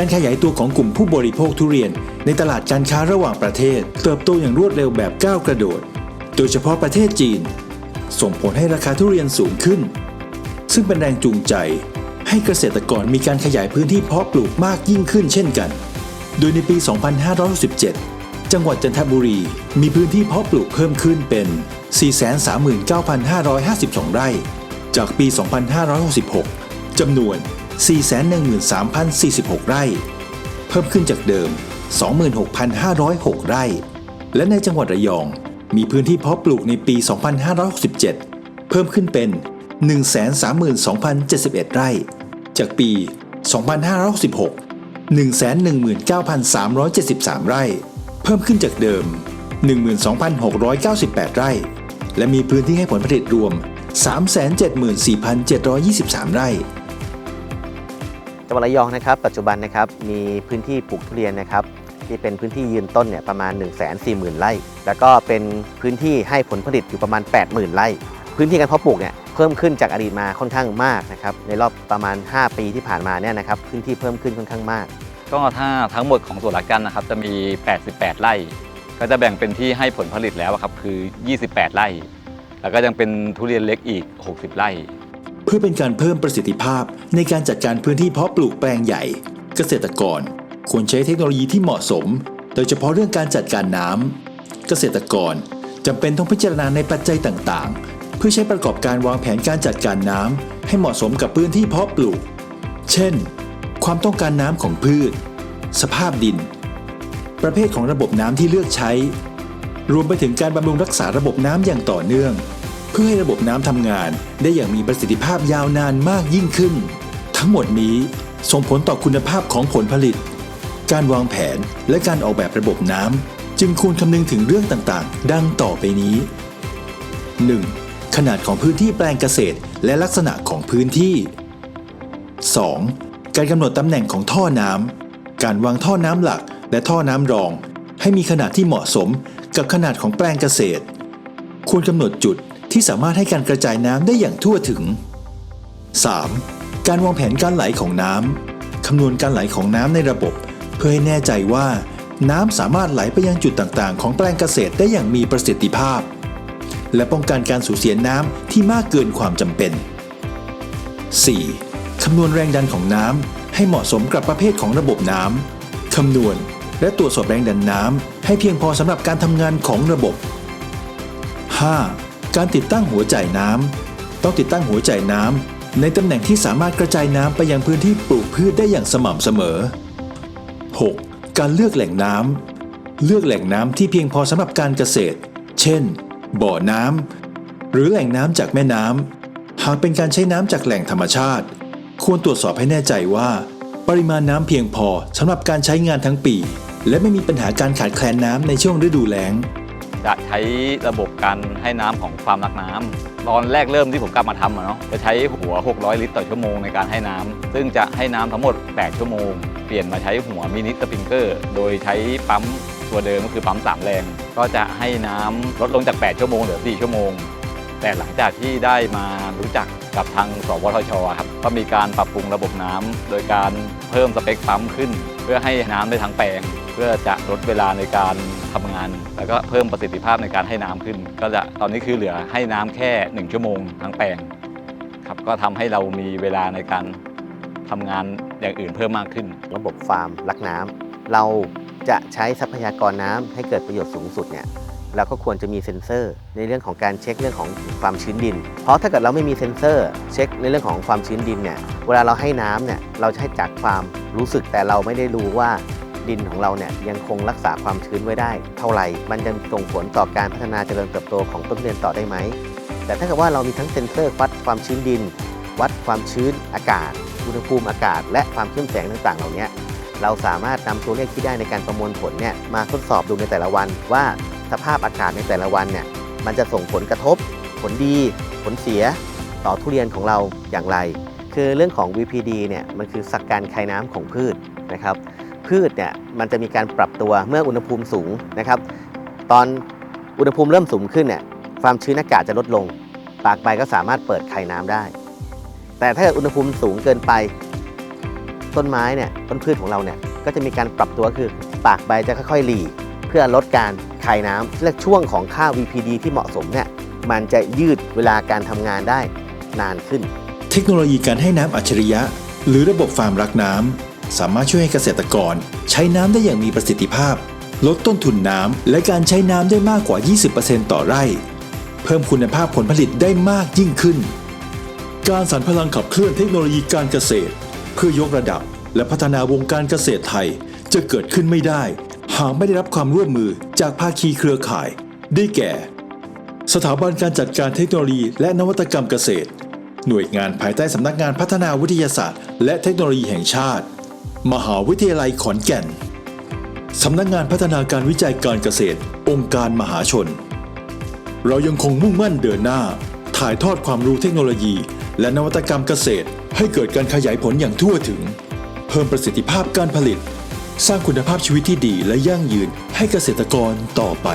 การขยายตัวของกลุ่มผู้บริโภคทุเรียน ในตลาดการค้าระหว่างประเทศ เติบโตอย่างรวดเร็วแบบก้าวกระโดด โดยเฉพาะประเทศจีน ส่งผลให้ราคาทุเรียนสูงขึ้น ซึ่งเป็นแรงจูงใจ ให้เกษตรกรมีการขยายพื้นที่เพาะปลูกมากยิ่งขึ้นเช่นกัน โดยในปี 2567 จังหวัดจันทบุรี มีพื้นที่เพาะปลูกเพิ่มขึ้นเป็น 439,552 ไร่ จากปี 2566จำนวน 413,046 ไร่ เพิ่มขึ้นจากเดิม 26,506 ไร่ และในจังหวัดระยอง มีพื้นที่เพาะปลูกในปี 2567 เพิ่มขึ้นเป็น 132,071 ไร่ จากปี 2566 119,373 ไร่ เพิ่มขึ้นจากเดิม 12,698 ไร่ และมีพื้นที่ให้ผลผลิตรวม 374,723 ไร่ จังหวัดระยองนะครับปัจจุบันนะครับมีพื้นที่ปลูกทุเรียนนะครับที่เป็นพื้นที่ยืนต้นเนี่ยประมาณ 1 4 0 0 0 0 ไร่ แล้วก็เป็นพื้นที่ให้ผลผลิตอยู่ประมาณ 80,000 ไร่ พื้นที่การเพาะปลูกเนี่ยเพิ่มขึ้นจากอดีตมาค่อนข้างมากนะครับในรอบประมาณ 5 ปีที่ผ่านมาเนี่ยนะครับพื้นที่เพิ่มขึ้นค่อนข้างมาก ก็ถ้าทั้งหมดของสวนรักกันนะครับจะมี 88 ไร่ ก็จะแบ่งเป็นที่ให้ผลผลิตแล้วครับคือ 28 ไร่ แล้วก็ยังเป็นทุเรียนเล็กอีก 60 ไร่ พื่อเป็นการเพิ่มประสิทธิภาพในการจัดการพื้นที่เพาะปลูกแปลงใหญ่ เกษตรกรควรใช้เทคโนโลยีที่เหมาะสม โดยเฉพาะเรื่องการจัดการน้ำเกษตรกรจำเป็นต้องพิจารณาในปัจจัยต่างๆ เพื่อใช้ประกอบการวางแผนการจัดการน้ำให้เหมาะสมกับพื้นที่เพาะปลูก เช่น ความต้องการน้ำของพืช สภาพดิน ประเภทของระบบน้ำที่เลือกใช้ รวมไปถึงการบำรุงรักษาระบบน้ำอย่างต่อเนื่อง เพื่อให้ระบบน้ำทำงานได้อย่างมีประสิทธิภาพยาวนานมากยิ่งขึ้น ทั้งหมดนี้ส่งผลต่อคุณภาพของผลผลิต การวางแผนและการออกแบบระบบน้ำจึงควรคำนึงถึงเรื่องต่างๆ ดังต่อไปนี้ 1. ขนาดของพื้นที่แปลงเกษตรและลักษณะของพื้นที่ 2. การกำหนดตำแหน่งของท่อน้ำการวางท่อน้ำหลักและท่อน้ำรอง ให้มีขนาดที่เหมาะสมกับขนาดของแปลงเกษตร ควรกำหนดจุด ที่สามารถให้การกระจายน้ำได้อย่างทั่วถึง 3. การวางแผนการไหลของน้ำคำนวณการไหลของน้ำในระบบ เพื่อให้แน่ใจว่า น้ำสามารถไหลไปยังจุดต่างๆ ของแปลงเกษตรได้อย่างมีประสิทธิภาพ และป้องกันการสูญเสียน้ำที่มากเกินความจำเป็น 4. คำนวณแรงดันของน้ำให้เหมาะสมกับประเภทของระบบน้ำคำนวณและตรวจสอบแรงดันน้ำให้เพียงพอสำหรับการทำงานของระบบ 5. การติดตั้งหัวจ่ายน้ำต้องติดตั้งหัวจ่ายน้ำในตำแหน่งที่สามารถกระจายน้ำไปยังพื้นที่ปลูกพืชได้อย่างสม่ำเสมอ 6. การเลือกแหล่งน้ำเลือกแหล่งน้ำที่เพียงพอสำหรับการเกษตร เช่น บ่อน้ำหรือแหล่งน้ำจากแม่น้ำหากเป็นการใช้น้ำจากแหล่งธรรมชาติ ควรตรวจสอบให้แน่ใจว่า ปริมาณน้ำเพียงพอสำหรับการใช้งานทั้งปี และไม่มีปัญหาการขาดแคลนน้ำในช่วงฤดูแล้ง จะใช้ระบบการให้น้ำของความรักน้ำตอนแรกเริ่มที่ผมกลับมาทำเนาะจะใช้หัว 600 ลิตรต่อชั่วโมงในการให้น้ำซึ่งจะให้น้ำทั้งหมด 8 ชั่วโมง เปลี่ยนมาใช้หัวมินิสปริงเกอร์ โดยใช้ปั๊มตัวเดิมก็คือปั๊ม3แรง ก็จะให้น้ำลดลงจาก 8 ชั่วโมงเหลือ 4 ชั่วโมง แต่หลังจากที่ได้มารู้จักกับทางสวทชครับก็มีการปรับปรุงระบบน้ำโดยการเพิ่มสเปคปั๊มขึ้น เพื่อให้น้ำได้ทั้งแปลง เพื่อจะลดเวลาในการ ทำงาน แล้วก็เพิ่มประสิทธิภาพในการให้น้ำขึ้น ก็จะตอนนี้คือเหลือให้น้ำแค่ 1 ชั่วโมงทั้งแปลงครับก็ทำให้เรามีเวลาในการทำงานอย่างอื่นเพิ่มมากขึ้น ระบบฟาร์มรักน้ำเราจะใช้ทรัพยากรน้ำให้เกิดประโยชน์สูงสุดเนี่ยเราก็ควรจะมีเซ็นเซอร์ในเรื่องของการเช็คเรื่องของความชื้นดิน เพราะถ้าเกิดเราไม่มีเซ็นเซอร์ เช็คในเรื่องของความชื้นดินเนี่ย เวลาเราให้น้ำเนี่ย เราจะให้จากความรู้สึกแต่เราไม่ได้รู้ว่า ดินของเราเนี่ยยังคงรักษาความชื้นไว้ได้ เท่าไหร่ มันจะส่งผลต่อการพัฒนาเจริญเติบโตของต้นทุเรียนต่อได้ไหม แต่ถ้าเกิดว่าเรามีทั้งเซ็นเซอร์วัดความชื้นดิน วัดความชื้นอากาศ อุณหภูมิอากาศ และความเข้มแสงต่างๆ เหล่านี้เราสามารถนำตัวเลขที่ได้ในการประมวลผลเนี่ยมาทดสอบดูในแต่ละวัน ว่าสภาพอากาศในแต่ละวันเนี่ยมันจะส่งผลกระทบ ผลดี ผลเสีย ต่อทุเรียนของเราอย่างไร คือเรื่องของ VPD เนี่ยมันคือสักการคายน้ำของพืชนะครับ พืชเนี่ยมันจะมีการปรับตัวเมื่ออุณหภูมิสูงนะครับตอนอุณหภูมิเริ่มสูงขึ้นเนี่ยความชื้นอากาศจะลดลง ปากใบก็สามารถเปิดคายน้ำได้ แต่ถ้าเกิดอุณหภูมิสูงเกินไป ต้นไม้เนี่ยต้นพืชของเราเนี่ยก็จะมีการปรับตัวคือปากใบจะค่อยๆหลีเพื่อลดการคายน้ำและช่วงของค่า VPD ที่เหมาะสมเนี่ยมันจะยืดเวลาการทำงานได้นานขึ้น เทคโนโลยีการให้น้ำอัจฉริยะ หรือระบบฟาร์มรักน้ำ สามารถช่วยให้เกษตรกร ใช้น้ำได้อย่างมีประสิทธิภาพ ลดต้นทุนน้ำและการใช้น้ำได้มากกว่า 20%ต่อไร่ เพิ่มคุณภาพผลผลิตได้มากยิ่งขึ้น การสรรพลังขับเคลื่อนเทคโนโลยีการเกษตร เพื่อยกระดับ และพัฒนาวงการเกษตรไทยจะเกิดขึ้นไม่ได้ หากไม่ได้รับความร่วมมือจากภาคีเครือข่าย ได้แก่ สถาบันการจัดการเทคโนโลยีและนวัตกรรมเกษตร หน่วยงานภายใต้สำนักงานพัฒนาวิทยาศาสตร์ และเทคโนโลยีแห่งชาติ มหาวิทยาลัยขอนแก่น สำนักงานพัฒนาการวิจัยการเกษตร องค์การมหาชน เรายังคงมุ่งมั่นเดินหน้า ถ่ายทอดความรู้เทคโนโลยี และนวัตกรรมเกษตร ให้เกิดการขยายผลอย่างทั่วถึง เพิ่มประสิทธิภาพการผลิต สร้างคุณภาพชีวิตที่ดีและยั่งยืนให้เกษตรกรต่อไป